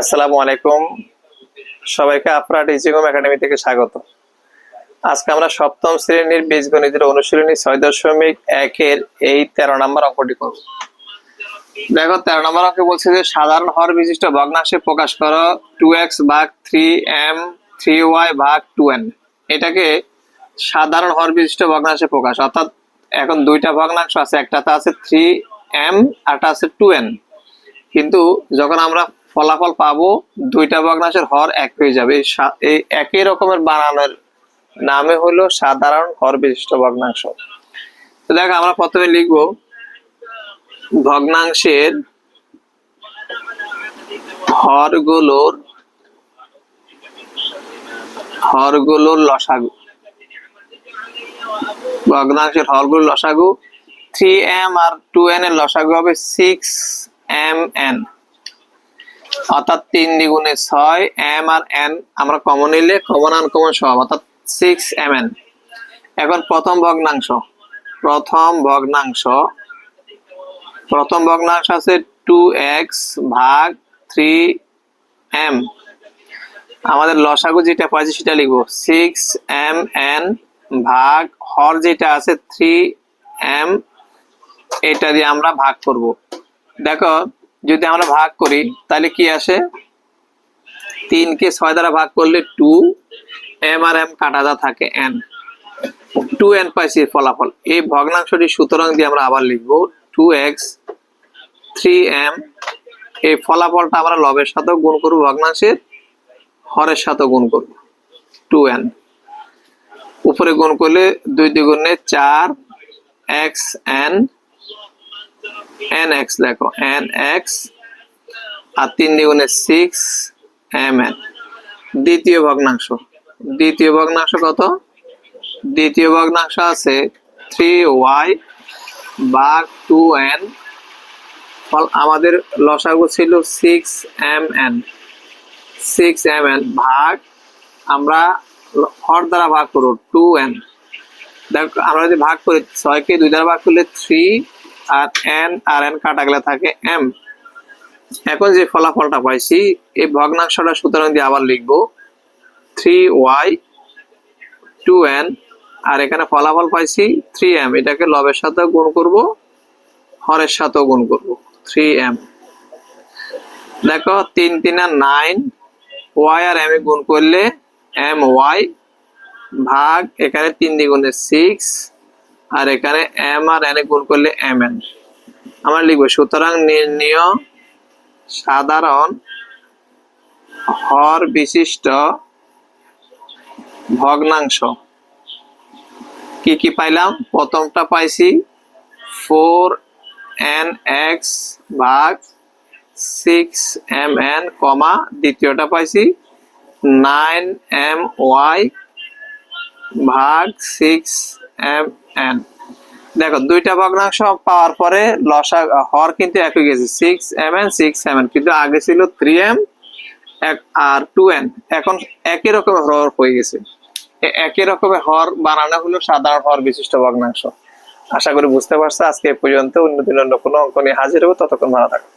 আসসালামু আলাইকুম। সবাইকে আপনার টিচিংহোম একাডেমি থেকে স্বাগত। আজকে আমরা সপ্তম শ্রেণির বীজগণিতের অনুশীলনী ছয় দশমিক একের এই তেরো নম্বর অঙ্কটি করব। দেখো, তেরো নম্বর অঙ্কে বলছে যে, সাধারণ হর বিশিষ্ট ভগ্নাংশে প্রকাশ করো টু এক্স ভাগ থ্রি এম থ্রি ওয়াই ভাগ টু এন এটাকে সাধারণ হর বিশিষ্ট ভগ্নাংশে প্রকাশ, অর্থাৎ এখন দুইটা ভগ্নাংশ আছে একটাতে আছে থ্রি এম আরটা আছে টু এন কিন্তু যখন আমরা ফলাফল পাবো, দুইটা ভগ্নাংশের হর এক হয়ে যাবে। এই একই রকমের বানানোর নামে হলো সাধারণ হর বিশিষ্ট ভগ্নাংশ। তো দেখো, আমরা প্রথমে লিখব ভগ্নাংশের হরগুলোর হরগুলোর লসাগু। ভগ্নাংশের হরগুলোর লসাগু থ্রি এম আর টু এন এর লসাগু হবে সিক্স এম এন অর্থাৎ তিন দ্বিগুণে ছয়, এম আর এন, আমরা কমন নিলে কমন আনকমন সব, অর্থাৎ সিক্স এম এন এখন প্রথম ভগ্নাংশ প্রথম ভগ্নাংশ প্রথম ভগ্নাংশ আছে টু এক্স ভাগ থ্রি এম আমাদের লসাগু যেটা পাইছি সেটা লিখব সিক্স এম এন ভাগ, হর যেটা আছে থ্রি এম এটা দিয়ে আমরা ভাগ করব। দেখো যদি আমরা ভাগ করি, তাহলে কি আসে? তিনকে ছয় দ্বারা ভাগ করলে টু এম আর এম কাটাদা থাকে এন টু এন পাইছি ফলাফল। এই ভগ্নাংশটি সুতরাং দিয়ে আমরা আবার লিখব টু এক্স থ্রি এম এই ফলাফলটা আমরা লবের সাথেও গুণ করব, ভগ্নাংশের হরের সাথেও গুণ করব টু এন উপরে গুণ করলে দুই দ্বিগুণে চার এক্স এন এন এক্স দেখো এন এক্স আর তিন দ্বিগুণে সিক্স এম এন দ্বিতীয় ভগ্নাংশ। দ্বিতীয় ভগ্নাংশ কত? দ্বিতীয় ভগ্নাংশ আছে থ্রি ওয়াই ভাগ টু এন ফল, আমাদের লসাগু ছিল six m n six m n ভাগ, আমরা হর দ্বারা ভাগ করব টু এন দেখ, আমরা যদি ভাগ করি, ছয়কে দুই দ্বারা ভাগ করলে থ্রি আর এন আর এন কাটা গেলে থাকে এম। এখন যে ফলাফলটা পাইছি, এই ভগ্নাংশটা সুতরাং দিয়ে আবার লিখব। থ্রি ওয়াই, টু এন, আর এখানে ফলাফল পাইছি থ্রি এম। এটাকে লবের সাথে গুণ করব, হরের সাথেও গুণ করব, থ্রি এম। দেখো, তিন তিন আর নাইন, ওয়াই আর এম এ গুণ করলে এম ওয়াই ভাগ এখানে তিন দ্বিগুণে সিক্স আর এখানে এম আর এন এ গুণ করলে এম এন আমরা লিখব, সুতরাং নির্ণীয় সাধারণ হর বিশিষ্ট ভগ্নাংশ। কি কি পাইলাম? প্রথমটা পাইছি ফোর এন এক্স ভাগ সিক্স এম এন কমা, দ্বিতীয়টা পাইছি নাইন এম ওয়াই ভাগ সিক্স এম এন দেখো, দুইটা ভগ্নাংশ পাওয়ার পরে লসা হর কিন্তু একই গেছে। Six m n six m n কিন্তু আগে ছিল থ্রি এম আর টু এন এখন একই রকমের হর হয়ে গেছে। একই রকমের হর বানানো হলো সাধারণ হর বিশিষ্ট ভগ্নাংশ। আশা করি বুঝতে পারছ। আজকে পর্যন্ত দিন অন্য কোনো অঙ্ক নিয়ে হাজির হব। ততক্ষণ ভালো থাকো।